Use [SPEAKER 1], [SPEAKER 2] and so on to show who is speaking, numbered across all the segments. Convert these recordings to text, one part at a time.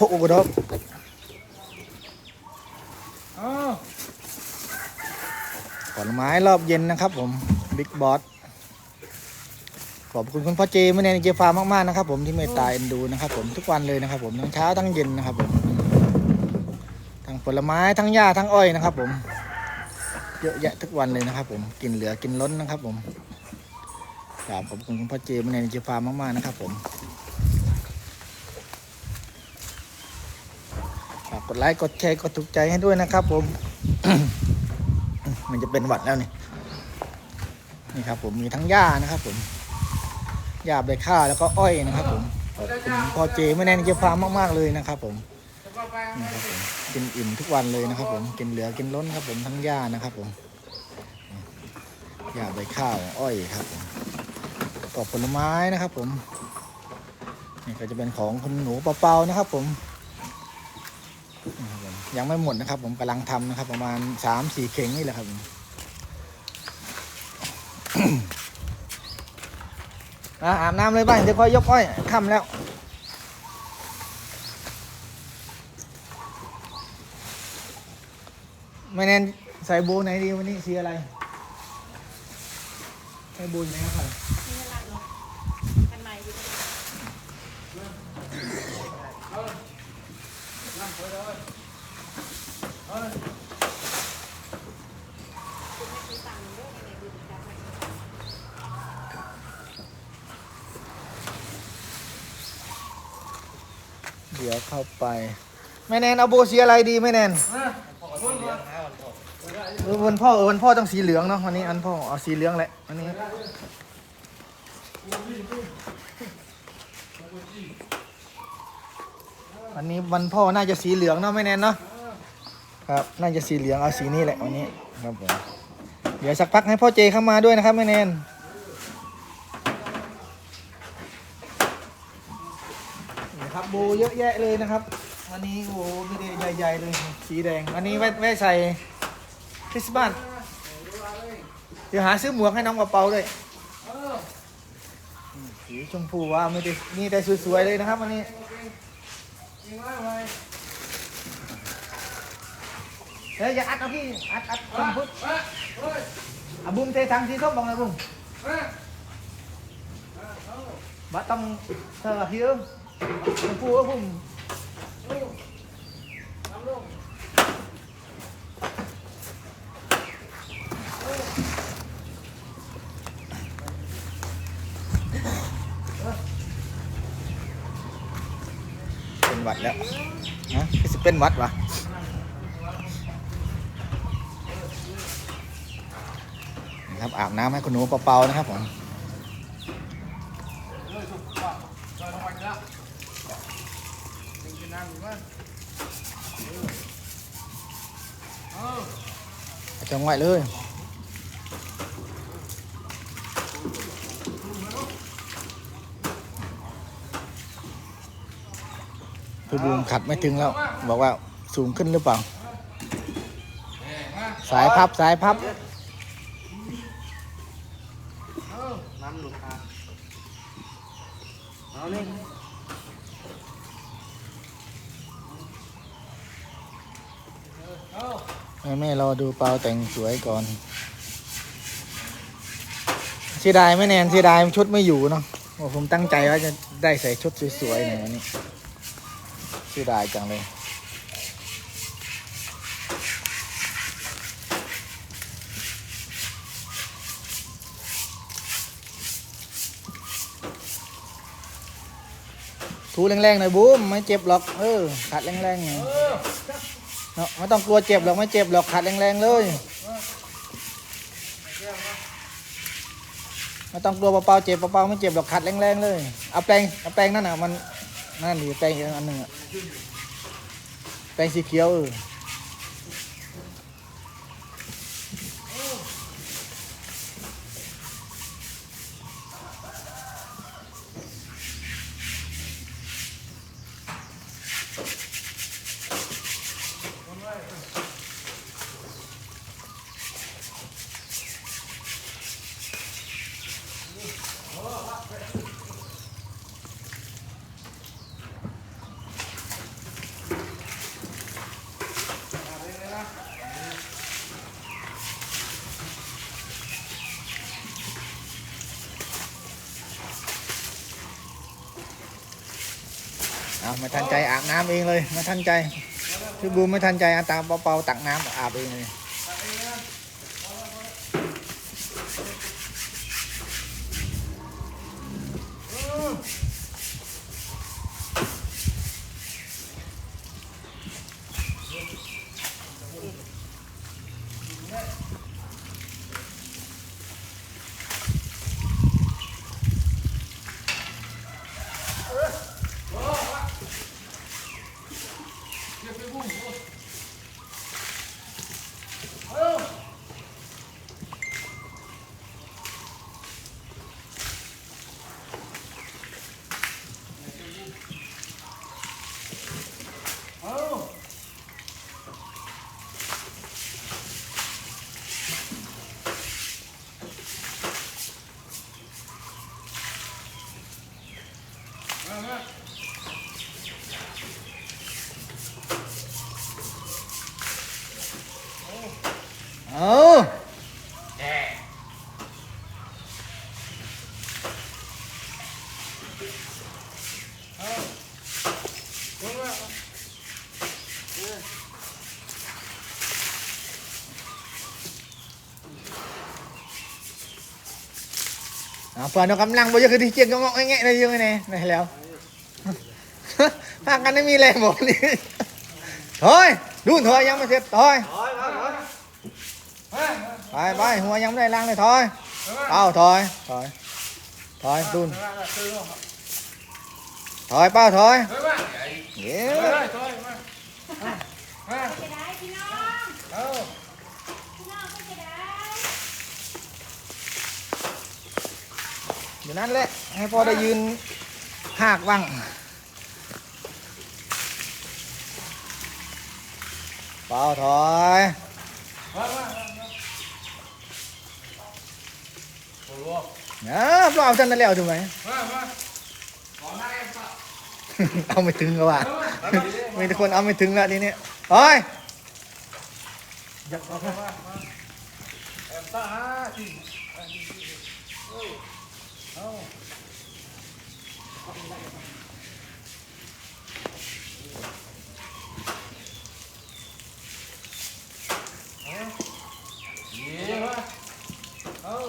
[SPEAKER 1] พกดอกผลไม้รอบเย็นนะครับผมบิ๊กบอสขอบคุณคุณพ่อเจไม่แน่เจฟาร์มมากๆนะครับผมที่เมตตาเอ็นดูนะครับผมทุกวันเลยนะครับผมทั้งเช้าทั้งเย็นนะครับผมทั้งผลไม้ทั้งหญ้าทั้งอ้อยนะครับผมเยอะแยะทุกวันเลยนะครับผมกินเหลือกินล้นนะครับผมกราบขอบคุณคุณพ่อเจไม่แน่เจฟาร์มมากๆนะครับผม ฝากก ดไลค์กดแชร์กดถูกใจให้ด้วยนะครับ ผม มันจะเป็นหวัดแล้วนี่นี่ครับ ผมมีทั้งหญ้านะครับผมหญ้าใบข้าวแล้วก็อ้อยนะครับ ผมคุณพ่อเจไม่แน่นเจฟาร์มมากๆเลยนะครับ ผมนี่ครับผมกินอิ่มทุกวันเลยนะครับ ผมกินเหลือกินล้นครับ ผมทั้งหญ้านะครับ ผมหญ้าใบข้าวอ้อยครับผมปอกผลไม้นะครับ ผมนี่ก็จะเป็นของคุณหนูเปาๆนะครับ ผม นะครับผมยังไม่หมดนะครับ ผมกำลังทำนะครับ ประมาณสามสี่เข่งนี่แหละครับผมอะอาบน้ำเลยบ้างเดี๋ยวค่อยยกอ้อยค่ำแล้วไม่แน่นใส่โบว์ไหนดีวันนี้สีอะไร ใส่โบว์อยู่ไหนครับ
[SPEAKER 2] กันใหม่อยู่
[SPEAKER 1] เดี๋ยวเข้าไปแม่แนนเอาโบสีอะไรดีแม่แนนเออวันพ่อเออวันพ่อต้องสีเหลืองเนาะวันนี้อันพ่อเอาสีเหลืองแหละวันนี้วันนี้วันพ่อน่าจะสีเหลืองเนาะแม่แนนเนาะครับน่าจะสีเหลืองเอาสีนี้แหละวันนี้ครับผมเดี๋ยวสักพักให้พ่อเจเข้ามาด้วยนะครับแม่แนน นี่ครับ โบเยอะแยะเลยนะครับ วันนี้โอ้โหมีแต่ใหญ่ๆเลยสีแดง วันนี้แม่แม่ใส่คริสต์มาสเดี๋ยวหาซื้อหมวกให้น้องกระเป๋าด้วยสีชมพูว่าไม่ได้มีแต่สวยๆเลยนะครับวันนี้เฮ้ยอย่าอัดเอาพี่อัดอัดคนพุทธอะบุ้มเททังสีส้มบอกเลยบุ้มบัตต้องเธอหิว ชมพูครับผมเป็นวัดแล้วนะคือสิเป็นวัดวะนะครับอาบน้ำให้คุณหนูเปล่าๆนะครับผม จังไว้เลยพี่บูมขัดไม่ถึงแล้ว บอกว่าสูงขึ้นหรือเปล่า สายพับสายพับ
[SPEAKER 3] น้ำหลุดอะเอานี่
[SPEAKER 1] แม่แม่รอดูเปาแต่งสวยก่อนเสียดายไม่แนนเสียดายชุดไม่อยู่เนาะผมตั้งใจว่าจะได้ใส่ชุดสวยๆในวันนี้เสียดายจังเลยถูแรงๆหน่อยบูมไม่เจ็บหรอก เออขัดแรงๆหน่อย เนาะไม่ต้องกลัวเจ็บหรอกไม่เจ็บหรอกขัดแรงๆเลยไม่ต้องกลัวเปล่าๆเจ็บเปล่าๆไม่เจ็บหรอกขัดแรงๆเลยเอาแปรงเอาแปรงนั่นอะมันนั่นดิแปรงอีกอันหนึ่งอะแปรงสีเขียวเออ เอาไม่ทันใจอาบน้ำเองเลยไม่ทันใจพี่บูมไม่ทันใจอาตามเปาๆตักน้ำอาบเองเลย เอาเอาเปิดเอากำลังบ่เยอะ คือที่เจียงกันได้แล้วพากันไม่มีแรงบอกนี่ถอยดูนถอยยังไม่เสร็จถอยไปไปหัวยังไม่ได้ล้างเลยถอยเอาถอยถอยถอยดุนถอยเป้าถอยเดี๋ยว
[SPEAKER 2] จะได้พี่น้องพี่น้องก็จะได้
[SPEAKER 1] อยู่นั่นแหละให้พ่อได้ยืนหากบ้าง เป้าถอยเนาะเปล่าเอาจนนั่นแล้วถูกไหมเอาไม่ถึงก็ว่ามีแต่คนเอาไม่ถึงแล้วทีนี้เฮ้ย
[SPEAKER 3] จะต้องแล้วมันจะแต่งก่อนมา ดีโอเคเอาเล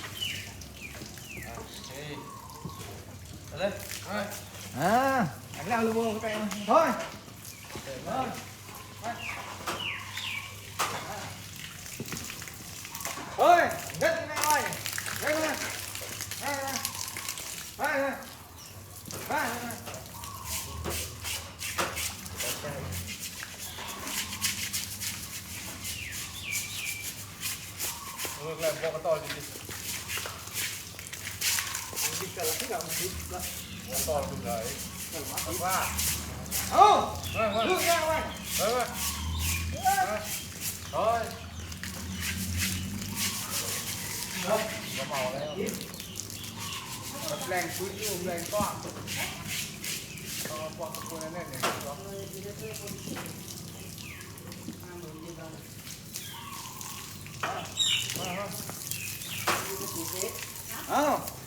[SPEAKER 3] ย เอา
[SPEAKER 1] อ่าอันแล้วลูกโบก็ไปเอาเฮ้ยเฮ้ ยเด็ดไม่อ้อยไปเลยไปเลยไปเลยไปเลย
[SPEAKER 3] เลิกแล้วบอกกันต่อดีๆบอกต่อสุดเลยว่า
[SPEAKER 1] เอา
[SPEAKER 3] เฮ้ยเฮ้ย
[SPEAKER 1] ลูกยาวไว้
[SPEAKER 3] เฮ้ยเฮ้ยเฮ้ยก็เมาแล้วแรงคุยอยู่แรงก้อนต้องปอกตะปูแน่ๆเนี่ย
[SPEAKER 1] เอา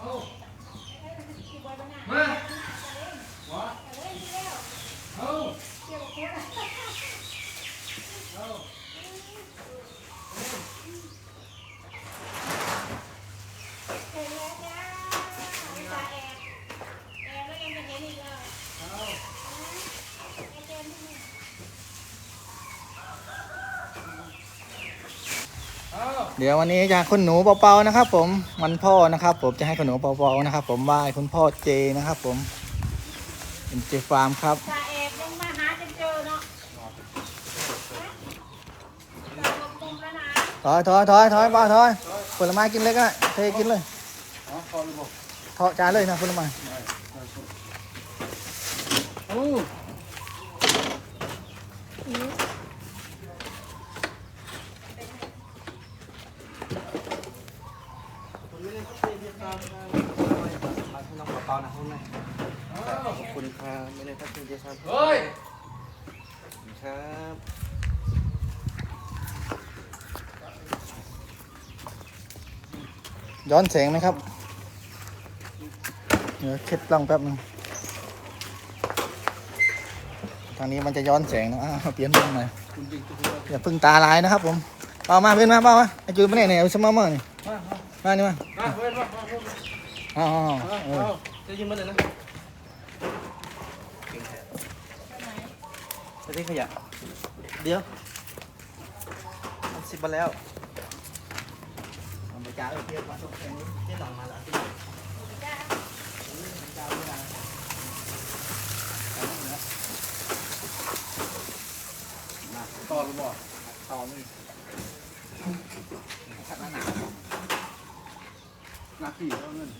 [SPEAKER 3] โอ้
[SPEAKER 2] ที่บอยบ้านหน้า
[SPEAKER 3] มา
[SPEAKER 2] แต่เล่นที่แล้ว
[SPEAKER 3] เอา
[SPEAKER 2] เกี่ยวกับคนเห็นแล้วจ้าไม่ตาแอบแอบแล้วยังจะเห็นอีกเลยไอ้เจมส์นี่
[SPEAKER 1] เดี๋ยววันนี้จะคุณหนูเปาๆนะครับ ผมวันพ่อนะครับ ผมจะให้คุณหนูเปาๆนะครับ ผมไหว้คุณพ่อเจนะครับ ผมเป็นเจฟาร์มครับ
[SPEAKER 2] จ่าแอบลงมาหาจนเจอเนาะจ่าลงมุมแล้วนะ
[SPEAKER 1] ถอยถอยถอยถอยเปาถอยผลไม้กินเลยก็ได้เทกินเลย
[SPEAKER 3] อ๋อพอหรือเปล่า
[SPEAKER 1] ถอดจานเลยนะผลไม้
[SPEAKER 4] น้องเปาๆนะห้องหนขอบคุณครับไม่ได้ทักทายเจสัน
[SPEAKER 3] เฮ้ย
[SPEAKER 4] ครับ
[SPEAKER 1] ย้อนแสงไหมครับ เดี๋ยวเช็ดล้องแป๊บนึงทางนี้มันจะย้อนแสงนะอ้าวเปลี่ยนมุมหน่อย
[SPEAKER 3] คุณจริงทุกคน
[SPEAKER 1] อย่าพึ่งตาลายนะครับผมเอามาเพื่อนมาเปล่าวะไอจูนมาเนี่ยเนี่ยเอาสมอมาเนี่ย
[SPEAKER 3] มา
[SPEAKER 1] นี่มา
[SPEAKER 3] มาเว้ยมามาเว้ย
[SPEAKER 1] อ๋ออ๋อ
[SPEAKER 3] มา
[SPEAKER 1] เออ
[SPEAKER 3] เอา
[SPEAKER 4] จะยืมมาเลยนะจะทิ้ขยะ เดี๋ยวมันสิบมาแล้ว
[SPEAKER 1] เอาไปจ่าเออเทียบมาส่งแค่นี้
[SPEAKER 4] ที่หลังมาแล้ว
[SPEAKER 3] ต่อหรือเปล่า
[SPEAKER 1] ต่อมือขัดหนา
[SPEAKER 3] หน้าที่เท่านั้น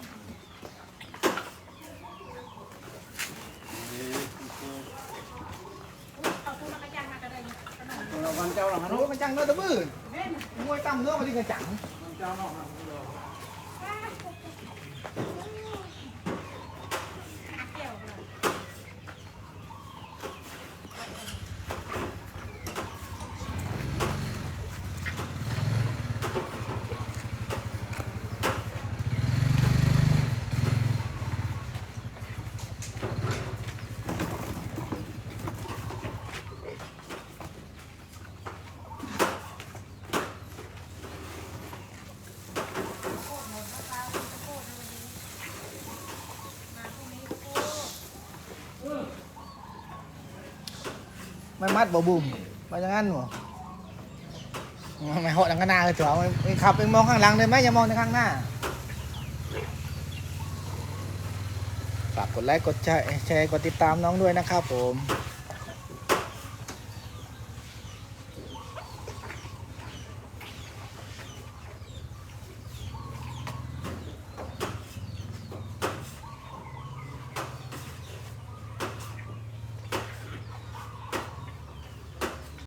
[SPEAKER 2] เรา
[SPEAKER 3] วันเจ้าหลังฮัน
[SPEAKER 1] โอ้ยมันจังเนื้อตะมือมวยตั้มเนื้อมาดีกันจัง
[SPEAKER 3] เจ้านอกนะ
[SPEAKER 1] ไม่มัดบ่บุ่มไปอย่างนั้นหนูไม่หดทางข้างหน้าเลยเถอะไม่ขับไปมองข้างหลังเลยไหมอย่ามองในข้างหน้าฝากกดไลค์กดแชร์แชร์กดติดตามน้องด้วยนะครับผม